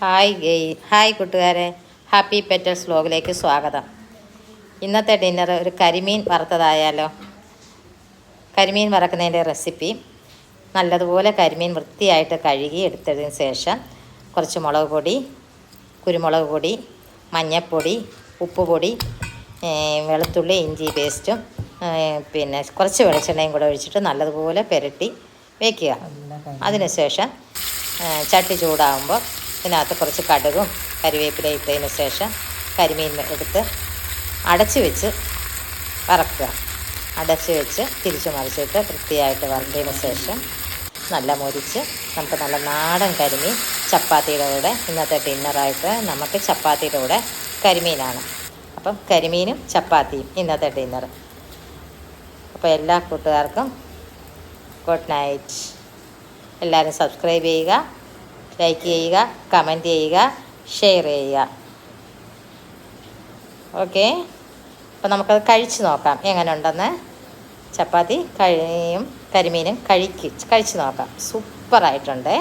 Hi guys hi കൂട്ടുകാരെ. Happy petals വ്ലോഗിലേക്ക് സ്വാഗതം. ഇന്നത്തെ ഡിന്നർ ഒരു കരിമീൻ വറുത്തതായാലോ? കരിമീൻ വറക്കുന്നതിന്റെ റെസിപ്പി നല്ലതുപോലെ കരിമീൻ വൃത്തിയായിട്ട് കഴുകി എടുത്തതിന് ശേഷം കുറച്ച് മുളക് പൊടി കുരുമുളക് പൊടി മഞ്ഞൾപ്പൊടി ഉപ്പുപൊടി വെളുത്തുള്ളി ഇഞ്ചി പേസ്റ്റും പിന്നെ കുറച്ച് വെളിച്ചെണ്ണയും കൂടെ ഒഴിച്ചിട്ട് നല്ലതുപോലെ പുരട്ടി വയ്ക്കുക അതിനുശേഷം ചട്ടി ചൂടാകുമ്പോൾ ഇതിനകത്ത് കുറച്ച് കടുകും കരിവേപ്പില ഇട്ടതിന് ശേഷം കരിമീൻ എടുത്ത് അടച്ച് വെച്ച് വറക്കുക. അടച്ച് വെച്ച് തിരിച്ചു മറിച്ചിട്ട് വൃത്തിയായിട്ട് വറുത്തതിന് ശേഷം നല്ല മുരിച്ച് നമുക്ക് നല്ല നാടൻ കരിമീൻ ചപ്പാത്തിയുടെ കൂടെ ഇന്നത്തെ ഡിന്നറായിട്ട് നമുക്ക് ചപ്പാത്തിയുടെ കൂടെ കരിമീനാണ്. അപ്പം കരിമീനും ചപ്പാത്തിയും ഇന്നത്തെ ഡിന്നർ. അപ്പോൾ എല്ലാ കൂട്ടുകാർക്കും ഗുഡ് നൈറ്റ്. എല്ലാവരും സബ്സ്ക്രൈബ് ചെയ്യുക. ലൈക്ക് ചെയ്യുക കമന്റ് ചെയ്യുക ഷെയർ ചെയ്യുക. ഓക്കെ അപ്പോൾ നമുക്കത് കഴിച്ച് നോക്കാം. എങ്ങനെ ഉണ്ടെന്ന് ചപ്പാത്തി കഴിയും കരിമീനും കഴിക്ക് കഴിച്ച് നോക്കാം. സൂപ്പറായിട്ടുണ്ടേ.